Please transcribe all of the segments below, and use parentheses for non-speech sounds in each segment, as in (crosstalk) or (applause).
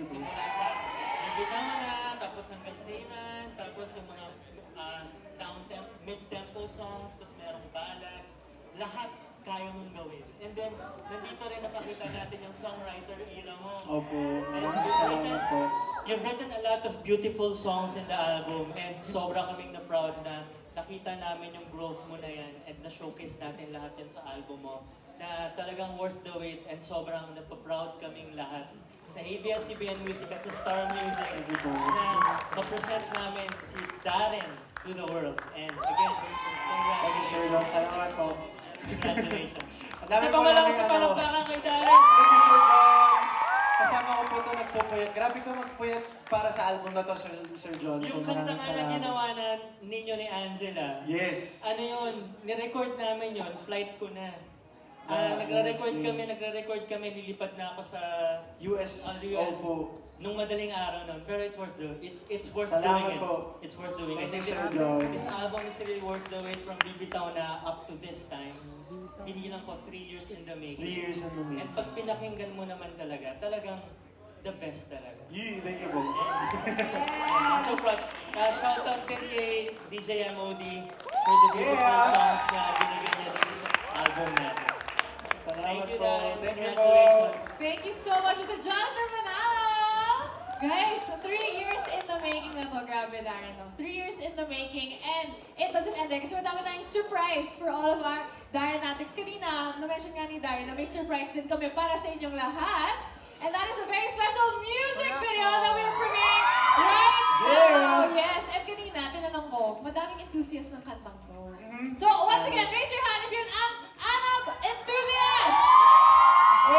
you, bro. Simula sa Bibitawan na, tapos hanggang Kailan, tapos yung mga ah, down temp mid-tempo songs, tapos merong ballads, lahat kaya mong gawin. And then, nandito rin napakita natin yung songwriter era mo. Opo, And you've written, you've written a lot of beautiful songs in the album and sobra kaming na proud na nakita namin yung growth mo na yan and na-showcase natin lahat yan sa album mo na talagang worth the wait and sobrang napaproud kaming lahat sa ABS-CBN Music at sa Star Music na ma-present namin si Darren to the world. And again, Thank you, Sir Don. (laughs) Salamat po. congratulations. Ang Kasi dami po pamalakas namin sa ano. palakpakan kay Darren. Thank you, Sir John. Kasama ko po ito nagpupuyat. Grabe ko magpuyat para sa album na to, Sir, Sir John. Yung So, kanta maraming nga na salamat. ginawa na ninyo ni Angela, Yes. ano yun, nirecord namin yun, flight ko na. Ah, Ah, nagre-record next day. kami, nagre-record kami, nilipad na ako sa US. on the US Opo. nung madaling araw nun. Pero it's worth doing. It's it's worth Salamat doing it. po. It's worth doing Thank it. you, And Sir this, John. this album is really worth the wait from BB Town na up to this time. Binilang ko three years in the making. Three years in the And making. pag pinakinggan mo naman talaga, talagang the best talaga. Yee, thank you po. (laughs) So proud. Uh, shout out din kay DJ MOD for the beautiful Yeah. songs na binigyan niya dito sa album natin. Thank you. Darren. Thank you po. Thank you so much, Mr. Jonathan Manalo! Guys, three years in the making na to. Grabe, Darren. No? Three years in the making. And it doesn't end there kasi madami tayong surprise for all of our Darren Natics. Kanina, na-mention nga ni Darren na may surprise din kami para sa inyong lahat. And that is a very special music video that we are premiering right now. Yes, and kanina, tinanong ko, madaming enthusiast ng kantang to. So, once again, raise your hand if you're an An- Anab enthusiast!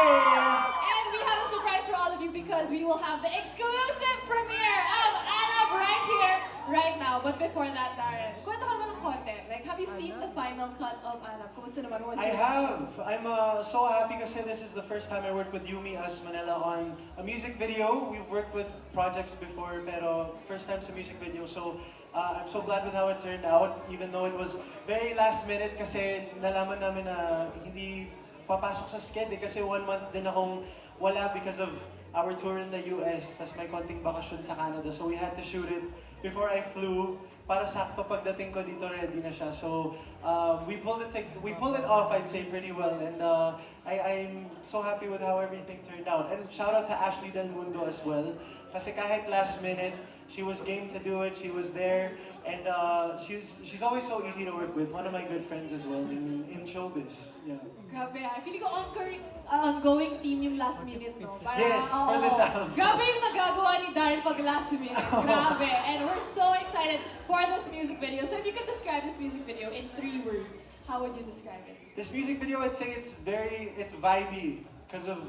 And we have a surprise for all of you because we will have the exclusive premiere of Anab right here, right now. But before that, Darren, kwento ka naman ng konti. Like, have you seen the final cut of Anab? Kumusta naman? What's I your reaction? have. I'm uh, so happy because this is the first time I worked with Yumi As Manila on a music video. We've worked with projects before, pero first time sa music video. So uh, I'm so glad with how it turned out, even though it was very last minute kasi nalaman namin na hindi papasok sa sked eh, kasi one month din akong wala because of our tour in the US, tas may konting bakasyon sa Canada. So we had to shoot it before I flew para sakto pagdating ko dito ready na siya. So um, we pulled it we pulled it off I'd say pretty well and uh, I I'm so happy with how everything turned out. And shout out to Ashley Del Mundo as well kasi kahit last minute she was game to do it. She was there and uh, she's she's always so easy to work with. One of my good friends as well in in showbiz. Yeah. Grabe ah. Feeling ko ongoing, uh, ongoing theme yung last minute, no? Parang, Yes, for oo. this album. Grabe yung nagagawa ni Darren pag last minute. (laughs) Grabe. And we're so excited for this music video. So if you could describe this music video in three words, how would you describe it? This music video, I'd say it's very, it's vibey because of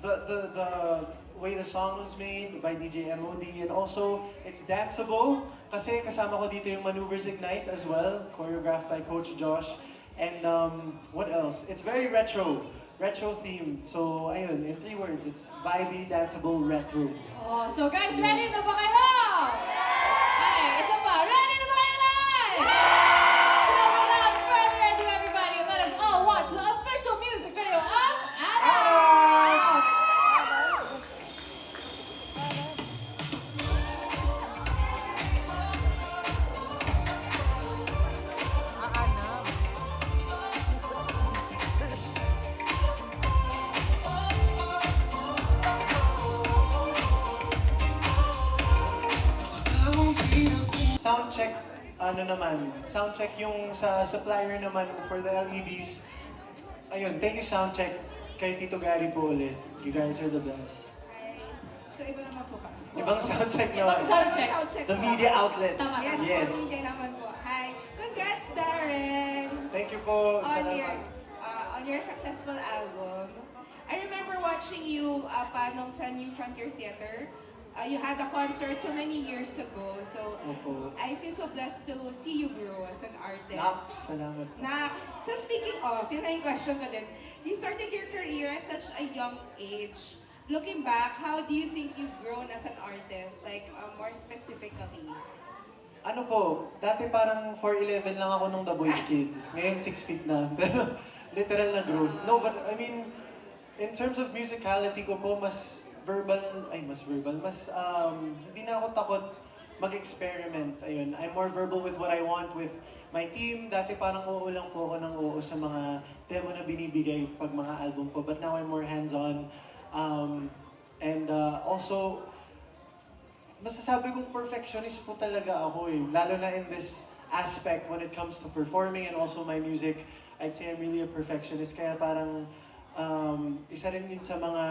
the, the, the way the song was made by DJ MOD and also it's danceable kasi kasama ko dito yung Maneuvers Ignite as well, choreographed by Coach Josh. And um, what else? It's very retro, retro themed. So ayun, in three words, it's vibey, danceable, retro. Oh, so guys, ready na ba kayo? Ano naman, sound check yung sa supplier naman for the LEDs. Ayun, thank you sound check kay Tito Gary po ulit. You guys are the best. So, iba naman po kami. Ibang sound check Ibang naman. sound check. Sound check The po. media outlets. Tama. Yes, Yes. po, media naman po. Hi. Congrats, Darren! Thank you po. On your, Salamat. uh, on your successful album. I remember watching you uh, pa nung sa New Frontier Theater. Uh, you had a concert so many years ago. So, Opo. I feel so blessed to see you grow as an artist. Nax, salamat. Next, so speaking of, yun na yung question ko din. You started your career at such a young age. Looking back, how do you think you've grown as an artist? Like, uh, more specifically? Ano po, dati parang 4'11 lang ako nung The Boys Kids. Ngayon 6 feet na. (laughs) Pero literal na growth. No, but I mean, in terms of musicality ko po, mas verbal, ay mas verbal, mas um, hindi na ako takot mag-experiment. Ayun, I'm more verbal with what I want with my team. Dati parang oo lang po ako ng oo sa mga demo na binibigay pag mga album ko. But now I'm more hands-on. Um, and uh, also, masasabi kong perfectionist po talaga ako eh. Lalo na in this aspect when it comes to performing and also my music. I'd say I'm really a perfectionist. Kaya parang um, isa rin yun sa mga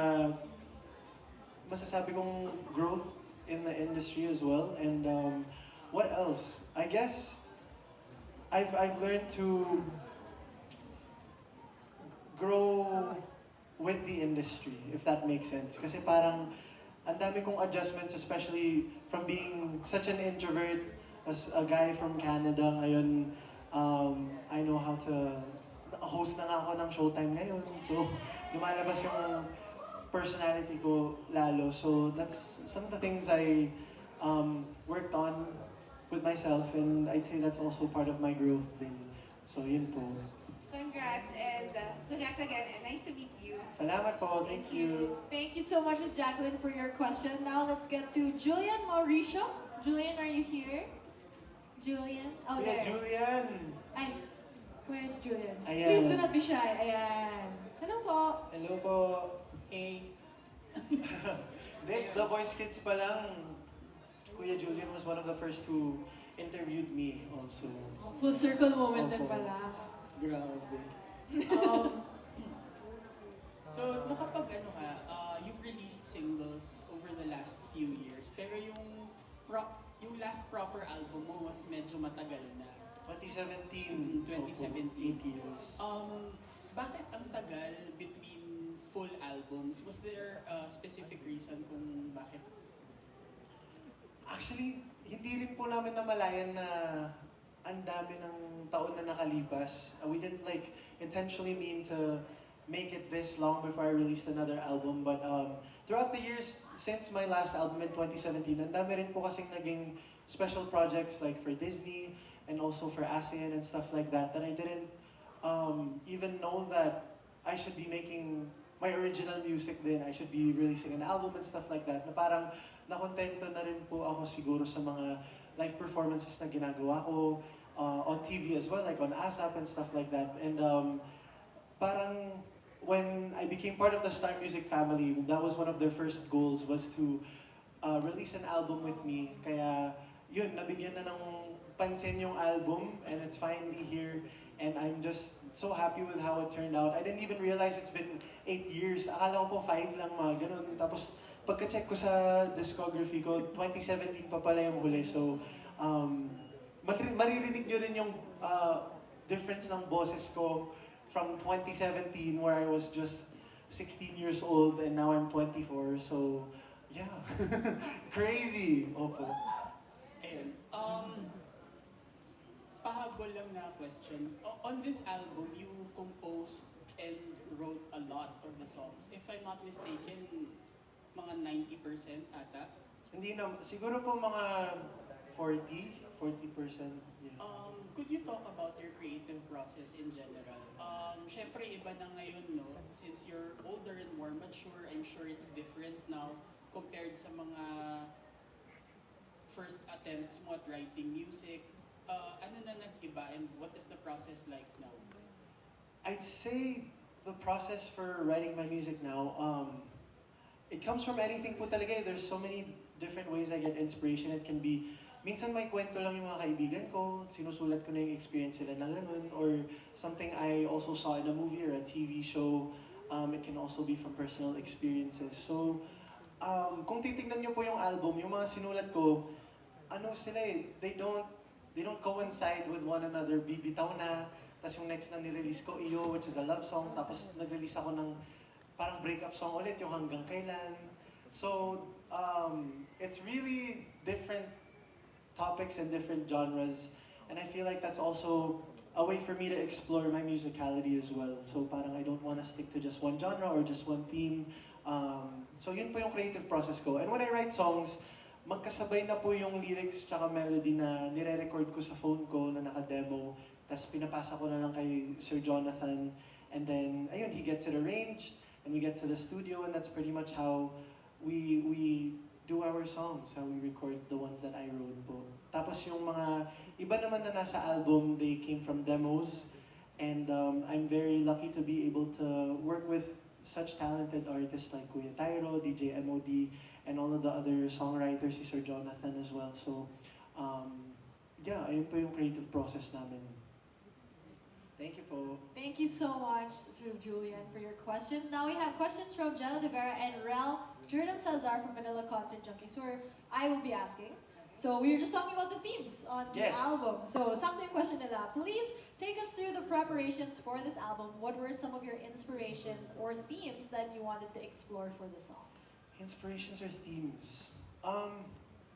masasabi kong growth in the industry as well. And um, what else? I guess I've, I've learned to grow with the industry, if that makes sense. Kasi parang ang dami kong adjustments, especially from being such an introvert as a guy from Canada. Ngayon, um, I know how to host na nga ako ng Showtime ngayon. So, lumalabas yung personality ko lalo. So, that's some of the things I um, worked on with myself and I'd say that's also part of my growth din. So, yun po. Congrats and uh, congrats again and nice to meet you. Salamat po. Thank you. Thank you so much, Ms. Jacqueline, for your question. Now let's get to Julian Mauricio. Julian, are you here? Julian? Oh, Kuya there. Julian! Ay, where's Julian? Ayan. Please do not be shy. Ayan. Hello po. Hello po. Hey. (laughs) The, the Voice Kids pa lang. Kuya Julian was one of the first who interviewed me also. Full circle moment din Opo. pala. Grabe. (laughs) Um, so, nakapag ano ka, uh, you've released singles over the last few years, pero yung pro- yung last proper album mo was medyo matagal na. 2017. Mm, 2017. Opo, Eight years. Um, bakit ang tagal between full albums? Was there a specific reason kung bakit? Actually, hindi rin po namin namalayan na ang dami ng taon na nakalipas. Uh, We didn't like intentionally mean to make it this long before I released another album. But um, throughout the years since my last album in 2017, ang dami rin po kasing naging special projects like for Disney and also for ASEAN and stuff like that that I didn't um, even know that I should be making my original music din. I should be releasing an album and stuff like that. Na parang nakontento na rin po ako siguro sa mga live performances na ginagawa ko uh, on TV as well, like on ASAP and stuff like that. And um, parang when I became part of the Star Music family, that was one of their first goals was to uh, release an album with me. Kaya yun, nabigyan na ng pansin yung album and it's finally here. And I'm just so happy with how it turned out. I didn't even realize it's been eight years. Akala ko po five lang mga ganun. Tapos pagka-check ko sa discography ko, 2017 pa pala yung huli. So, um, mari- maririnig nyo rin yung uh, difference ng boses ko from 2017 where I was just 16 years old and now I'm 24. So, yeah. (laughs) Crazy. Opo. Ayun. Um, pahabol lang na question. O- on this album, you composed and wrote a lot of the songs. If I'm not mistaken, mga 90% ata. Hindi na, siguro po mga 40, 40%. Yeah. Um, could you talk about your creative process in general? Um, Siyempre, iba na ngayon, no? Since you're older and more mature, I'm sure it's different now compared sa mga first attempts mo at writing music. Uh, ano na nag-iba and what is the process like now? I'd say the process for writing my music now, um, it comes from anything po talaga. eh. There's so many different ways I get inspiration. It can be, minsan may kwento lang yung mga kaibigan ko, sinusulat ko na yung experience nila na ganun, or something I also saw in a movie or a TV show. Um, it can also be from personal experiences. So, um, kung titignan niyo po yung album, yung mga sinulat ko, ano sila eh, they don't, they don't coincide with one another. Bibitaw na, tapos yung next na nirelease ko, Iyo, which is a love song, tapos nag-release ako ng parang breakup song ulit, yung hanggang kailan. So, um, it's really different topics and different genres. And I feel like that's also a way for me to explore my musicality as well. So parang I don't want to stick to just one genre or just one theme. Um, so yun po yung creative process ko. And when I write songs, magkasabay na po yung lyrics tsaka melody na nire-record ko sa phone ko na naka-demo. Tapos pinapasa ko na lang kay Sir Jonathan. And then, ayun, he gets it arranged. And we get to the studio and that's pretty much how we our songs, how we record the ones that I wrote po. Tapos yung mga iba naman na nasa album, they came from demos. And um, I'm very lucky to be able to work with such talented artists like Kuya Tyro, DJ MOD, and all of the other songwriters, si Sir Jonathan as well. So, um, yeah, ayun po yung creative process namin. Thank you po. Thank you so much, Sir Julian, for your questions. Now we have questions from Jenna De Vera and Rel Jordan Salazar from Manila Concert Junkies, where I will be asking. So we were just talking about the themes on the Yes. album. So something question nila. Please take us through the preparations for this album. What were some of your inspirations or themes that you wanted to explore for the songs? Inspirations or themes? Um,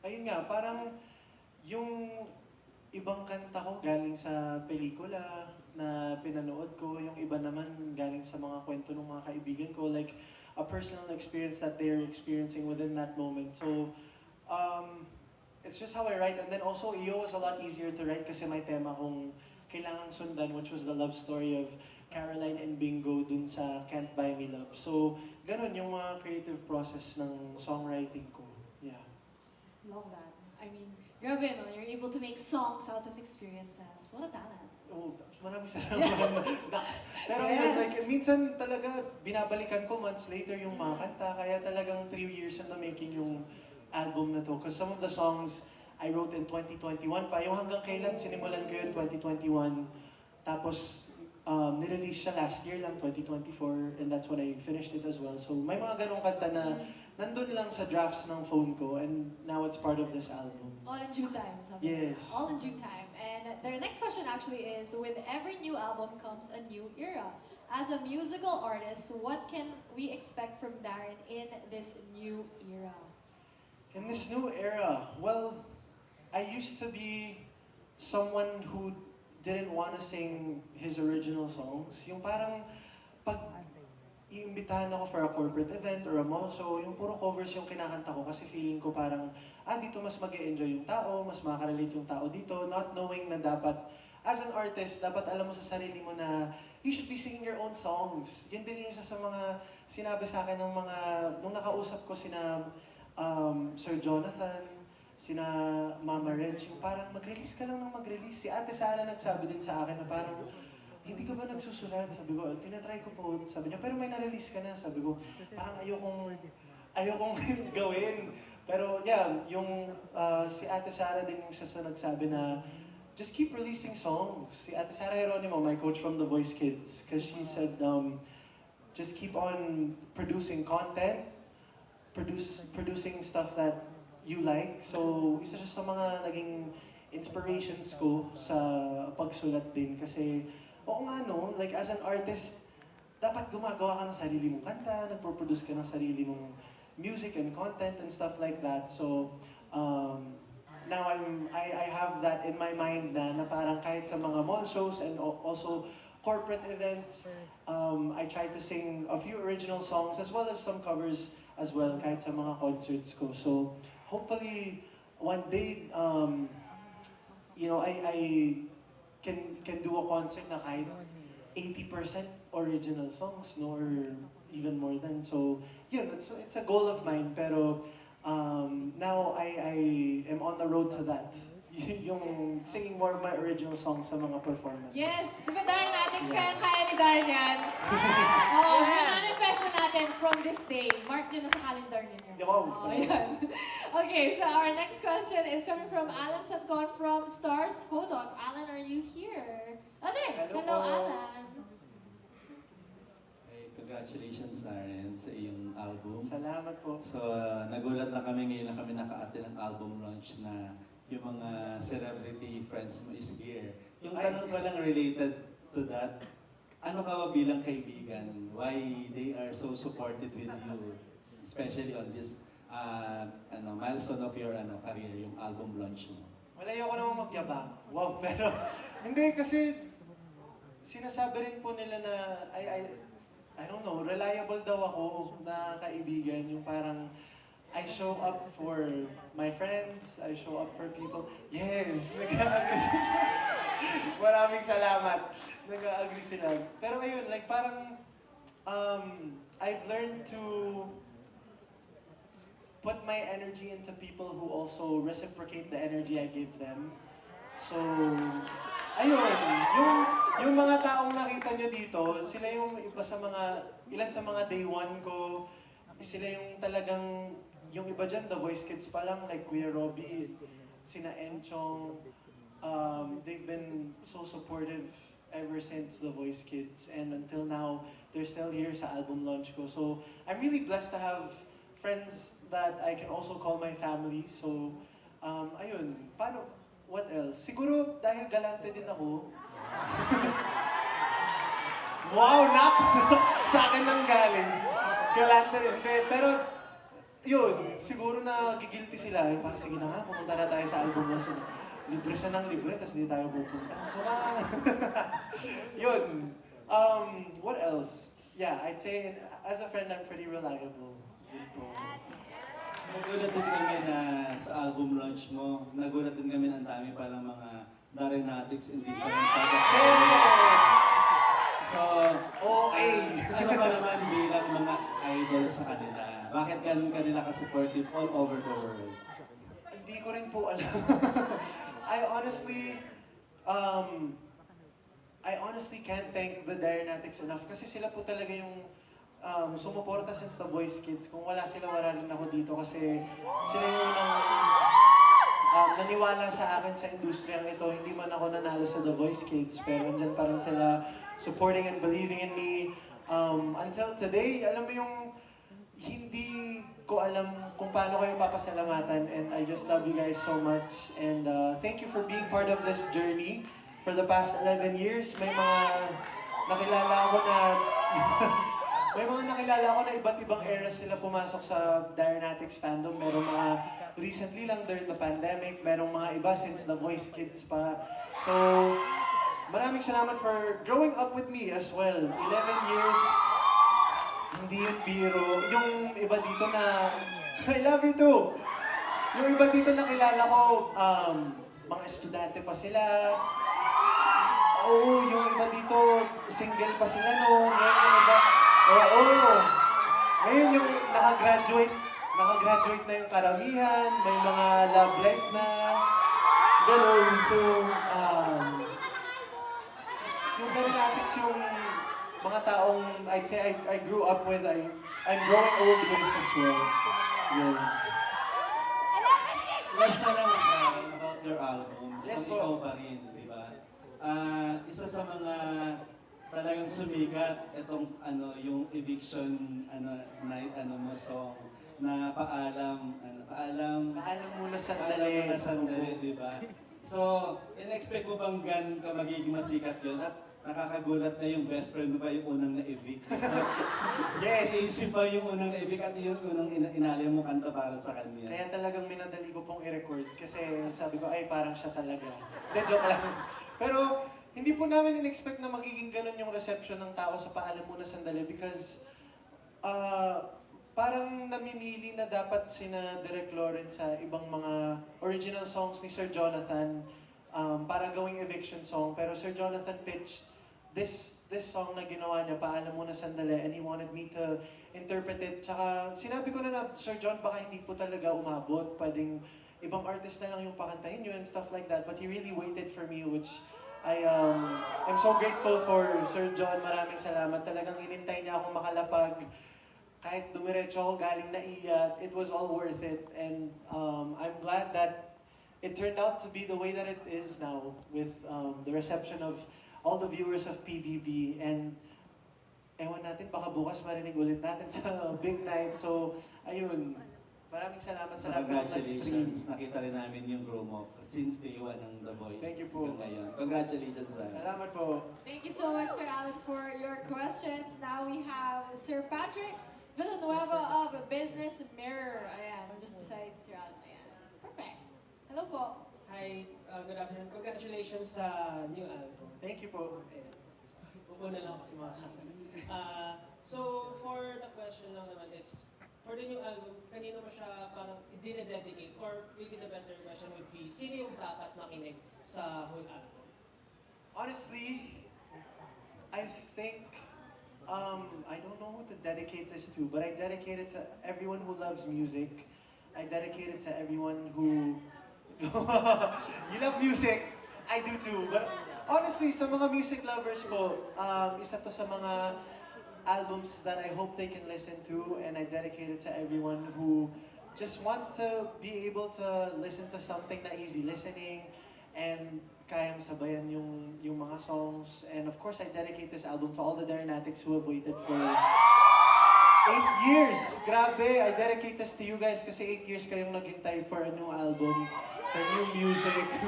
ayun nga, parang yung ibang kanta ko galing sa pelikula na pinanood ko, yung iba naman galing sa mga kwento ng mga kaibigan ko, like a personal experience that they're experiencing within that moment. So, um, it's just how I write. And then also, EO was a lot easier to write kasi may tema kong kailangang sundan, which was the love story of Caroline and Bingo dun sa Can't Buy Me Love. So, ganun yung mga creative process ng songwriting ko. Yeah. Love that. I mean, grabe no, you're able to make songs out of experiences. What a talent. Oh, maraming salamat, (laughs) Dax. Pero yun, Yes. like, minsan talaga binabalikan ko months later yung mga kanta, kaya talagang three years the making yung album na to. Because some of the songs I wrote in 2021 pa, yung hanggang kailan sinimulan ko yun 2021, tapos um, nirelease siya last year lang, 2024, and that's when I finished it as well. So may mga ganong kanta na nandun lang sa drafts ng phone ko, and now it's part of this album. All in due time. nila. Yes. All in due time. And their next question actually is, with every new album comes a new era. As a musical artist, what can we expect from Darren in this new era? In this new era, well, I used to be someone who didn't want to sing his original songs. Yung parang pag iimbitahan ako for a corporate event or a mall show, yung puro covers yung kinakanta ko kasi feeling ko parang, ah, dito mas mag enjoy yung tao, mas makarelate yung tao dito, not knowing na dapat, as an artist, dapat alam mo sa sarili mo na you should be singing your own songs. Yun din yung isa sa mga sinabi sa akin ng mga, nung nakausap ko sina um, Sir Jonathan, sina Mama Reg, yung parang mag-release ka lang ng mag-release. Si Ate Sara nagsabi din sa akin na parang, hindi ka ba nagsusulat? Sabi ko, tinatry ko po. Sabi niya, pero may na-release ka na. Sabi ko, parang ayokong, ayokong (laughs) gawin. Pero yeah, yung uh, si Ate Sara din yung sa nagsabi na, just keep releasing songs. Si Ate Sara Geronimo, my coach from The Voice Kids, because she said, um, just keep on producing content, produce producing stuff that you like. So, isa siya sa mga naging inspirations ko sa pagsulat din. Kasi, oo nga no, like as an artist, dapat gumagawa ka ng sarili mong kanta, nagpo-produce ka ng sarili mong music and content and stuff like that. So, um, now I'm, I, I have that in my mind na, na parang kahit sa mga mall shows and al- also corporate events, um, I try to sing a few original songs as well as some covers as well kahit sa mga concerts ko. So hopefully one day, um, you know, I, I can can do a concert na kahit 80% original songs, no, or even more than. So yun, it's, it's a goal of mine. Pero um, now I, I am on the road to that. (laughs) yung singing more of my original songs sa mga performances. Yes! Di ba Darren Atix, kaya-kaya ni Darren yan? (laughs) Oo, manifest na natin from this day. Mark nyo na sa calendar ninyo. Wow, Oo, sorry. yan. Okay, so our next question is coming from Alan Sancon from Stars Photo. Alan, are you here? Oh, there! Hello Hello, po. Alan. Hey, congratulations, Aaron, sa iyong album. Salamat po. So, uh, nagulat lang kami ngayon na kami naka-attend ng album launch na yung mga celebrity friends mo is here. Yung Ay. tanong ko lang related to that, ano ka ba bilang kaibigan? Why they are so supportive with you, especially on this uh, ano, milestone of your ano, career, yung album launch mo? Wala ayoko naman magyabang. Wow, (laughs) pero hindi kasi sinasabi rin po nila na I, I, I don't know, reliable daw ako na kaibigan. Yung parang I show up for my friends, I show up for people. Yes, (laughs) nag-agree sila. Maraming salamat. Nag-agree sila. Pero ayun, like parang um, I've learned to put my energy into people who also reciprocate the energy I give them. So, ayun, yung, yung mga taong nakita nyo dito, sila yung iba sa mga, ilan sa mga day one ko, sila yung talagang, yung iba dyan, The Voice Kids pa lang, like Kuya Robbie, sina Enchong, um, they've been so supportive ever since The Voice Kids. And until now, they're still here sa album launch ko. So, I'm really blessed to have friends that I can also call my family. So, um, ayun, paano, what else? Siguro dahil galante din ako. (laughs) wow, Nax! (laughs) sa akin nang galing. Galante rin. Pero, yun, siguro na gigilty sila. Yung parang, sige na nga, pumunta na tayo sa album mo. So, libre siya ng libre, tapos di tayo pupunta. So, ah, (laughs) yun. Um, what else? Yeah, I'd say, as a friend, I'm pretty reliable. Yun po. Nagulat din kami na sa album launch mo, nagulat din kami na ang dami palang mga in different type of Yes! So, Okay! ano ka naman bilang mga idol sa kanila? Bakit ganun kanila ka-supportive all over the world? Hindi ko rin po alam. (laughs) I honestly, um, I honestly can't thank the Direnatics enough kasi sila po talaga yung um, sumuporta since the Voice Kids. Kung wala sila, wala rin ako dito kasi sila yung unang um, naniwala sa akin sa industriyang ito. Hindi man ako nanalo sa The Voice Kids, pero andyan pa rin sila supporting and believing in me. Um, until today, alam mo yung hindi ko alam kung paano kayo papasalamatan and I just love you guys so much and uh, thank you for being part of this journey for the past 11 years. May mga nakilala ako na (laughs) may mga nakilala ko na iba't ibang eras sila pumasok sa Direnatics fandom. Merong mga recently lang during the pandemic, merong mga iba since The Voice Kids pa. So, maraming salamat for growing up with me as well. 11 years, hindi yun biro. Yung iba dito na, (laughs) I love you too. Yung iba dito na kilala ko, um, mga estudyante pa sila. Oo, yung iba dito, single pa sila no. Ngayon yung iba, oo. Ngayon yung nakagraduate, nakagraduate na yung karamihan, may mga love life na. Ganun. So, um, yung Darenatics yung mga taong I'd say I, I grew up with, I, I'm growing old with as well. Yun. Last na lang uh, about your album. Yes Kung po. ikaw pa rin, di ba? Ah, isa sa mga talagang sumikat itong ano yung eviction ano night ano mo song na paalam ano paalam Paalam muna sa paalam mo na sandali di ba so in-expect mo bang ganun ka magiging masikat yun at nakakagulat na yung best friend mo pa yung unang na-evict (laughs) Yes! Isip pa yung unang na-evict at yung unang ina- inali mo kanta para sa kanya Kaya talagang minadali ko pong i-record kasi sabi ko, ay parang siya talaga. Hindi, joke lang. Pero hindi po namin in-expect na magiging ganun yung reception ng tao sa paalam muna sandali because uh, parang namimili na dapat sina Derek Lawrence sa ibang mga original songs ni Sir Jonathan um, para gawing eviction song. Pero Sir Jonathan pitched this this song na ginawa niya, Paalam Muna Sandali, and he wanted me to interpret it. Tsaka sinabi ko na na, Sir John, baka hindi po talaga umabot. Pwedeng ibang artist na lang yung pakantahin nyo and stuff like that. But he really waited for me, which I um, am so grateful for Sir John. Maraming salamat. Talagang inintay niya akong makalapag. Kahit dumiretso ako galing na iyat, it was all worth it. And um, I'm glad that it turned out to be the way that it is now with um, the reception of all the viewers of PBB and ewan natin, baka bukas marinig ulit natin sa (laughs) big night. So, ayun. Maraming salamat sa lahat ng nag-stream. Congratulations. Nakita rin namin yung grow mo since day one ng The Voice. Thank you po. Ngayon. Congratulations, Zara. Salamat po. Thank you so much, Sir Alan, for your questions. Now we have Sir Patrick Villanueva of Business Mirror. Ayan, just beside Sir Alan. Hello po. Hi, uh, good afternoon. Congratulations sa new album. Thank you po. Upo na lang kasi mga camera. (laughs) Uh, so, for the question lang naman is, for the new album, kanino mo siya parang dinededicate? Or maybe the better question would be, sino yung dapat makinig sa whole album? Honestly, I think um, I don't know who to dedicate this to, but I dedicate it to everyone who loves music. I dedicate it to everyone who (laughs) you love music. I do too. But honestly, sa mga music lovers po, um, isa to sa mga albums that I hope they can listen to and I dedicate it to everyone who just wants to be able to listen to something na easy listening and kayang sabayan yung, yung mga songs. And of course, I dedicate this album to all the Darenatics who have waited for eight years. Grabe, I dedicate this to you guys kasi eight years kayong naghintay for a new album, for new music. (laughs)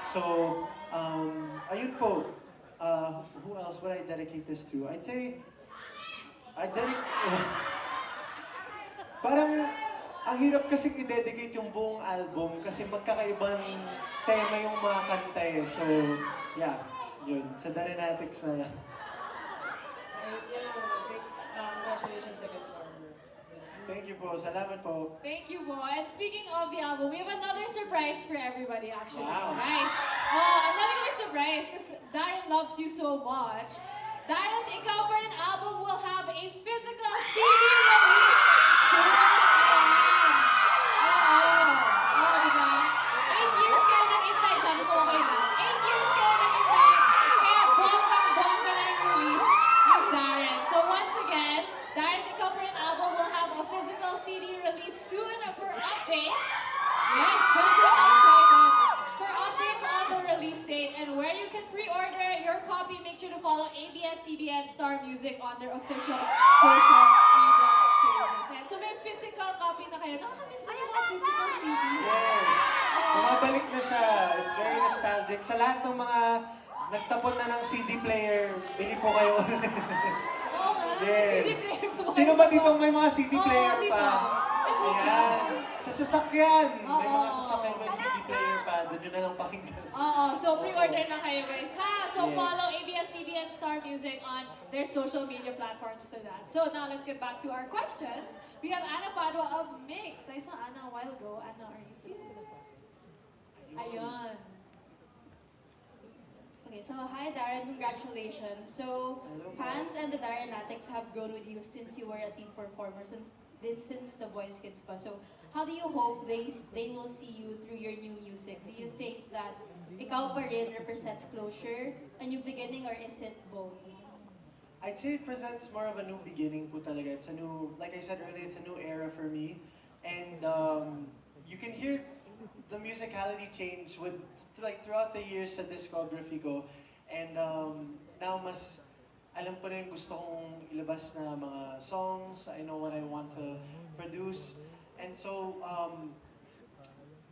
So, um, ayun po. Uh, who else would I dedicate this to? I'd say, I dedicate... (laughs) Parang, ang hirap kasi i-dedicate yung buong album kasi magkakaibang tema yung mga kanta eh. So, yeah, yun. Sa Darenatics na lang. So, yun lang naman. Big, uh, congratulations again for Thank you po. Salamat po. Thank you, Bo. And speaking of the album, we have another surprise for everybody, actually. Wow. Guys, oh, ang dami kami surprise because Darren loves you so much. Darren's Ikaw Pa Rin album will have a physical CD release Star Music on their official social media pages. And so may physical copy na kayo. Nakakamiss na yung mga physical CD. Yes! Bumabalik na siya. It's very nostalgic. Sa lahat ng mga nagtapon na ng CD player, bili po kayo. Oo nga, yes. CD player po. Sino ba dito may mga CD Oo, player sino? pa? May book Ayan. Sa sasakyan. May Oo. mga CD player pa. Doon nyo na lang pakinggan. Oo, so pre-order na kayo guys, ha? So Yes. follow ABS-CBN Star Music on their social media platforms to that. So now let's get back to our questions. We have Anna Padua of Mix. I saw Anna a while ago. Anna, are you here? Ayun. Okay, so hi Darren, congratulations. So Hello fans and the Darrenatics have grown with you since you were a teen performer, since did since the Voice Kids pa. So how do you hope they they will see you through your new music? Do you think that ikaw pa rin represents closure, a new beginning, or is it both? I'd say it presents more of a new beginning po talaga. It's a new, like I said earlier, it's a new era for me. And um, you can hear the musicality change with, like throughout the years sa discography ko. And um, now mas alam ko na gusto kong ilabas na mga songs. I know what I want to produce. And so, um,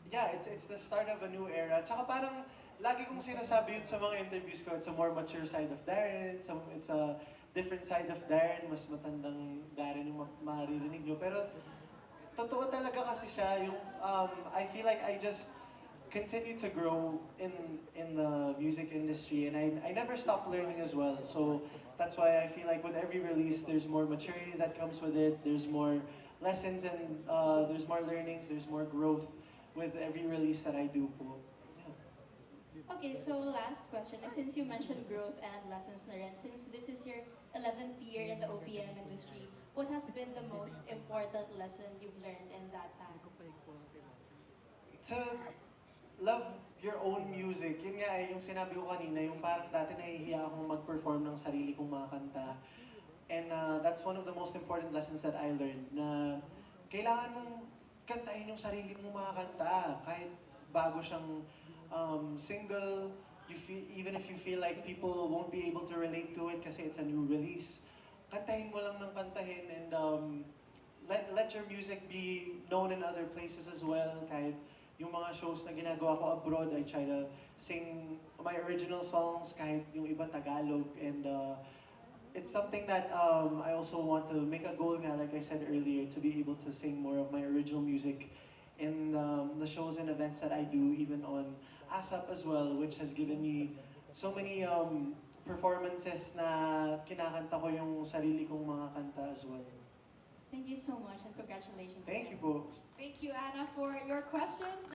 yeah, it's it's the start of a new era. Tsaka parang lagi kong sinasabi yun sa mga interviews ko, it's a more mature side of Darren, it's a, it's a different side of Darren, mas matandang Darren yung ma- maririnig nyo. Pero totoo talaga kasi siya, yung, um, I feel like I just continue to grow in in the music industry and I, I never stop learning as well. So that's why I feel like with every release, there's more maturity that comes with it, there's more lessons and uh, there's more learnings, there's more growth with every release that I do. Yeah. Okay, so last question. Since you mentioned growth and lessons na rin, since this is your 11th year in the OPM industry, what has been the most important lesson you've learned in that time? to love your own music. Yun nga eh, yung sinabi ko kanina, yung parang dati nahihiya akong mag-perform ng sarili kong mga kanta. And uh, that's one of the most important lessons that I learned, na kailangan mong kantahin yung sarili mong mga kanta. Kahit bago siyang um, single, you feel, even if you feel like people won't be able to relate to it kasi it's a new release, kantahin mo lang ng kantahin and um, let, let your music be known in other places as well. Kahit yung mga shows na ginagawa ko abroad, I try to sing my original songs kahit yung iba Tagalog. And uh, it's something that um, I also want to make a goal nga, like I said earlier, to be able to sing more of my original music in um, the shows and events that I do, even on ASAP as well, which has given me so many um, performances na kinakanta ko yung sarili kong mga kanta as well. Thank you so much and congratulations. Thank again. you po. Thank you, Anna, for your questions.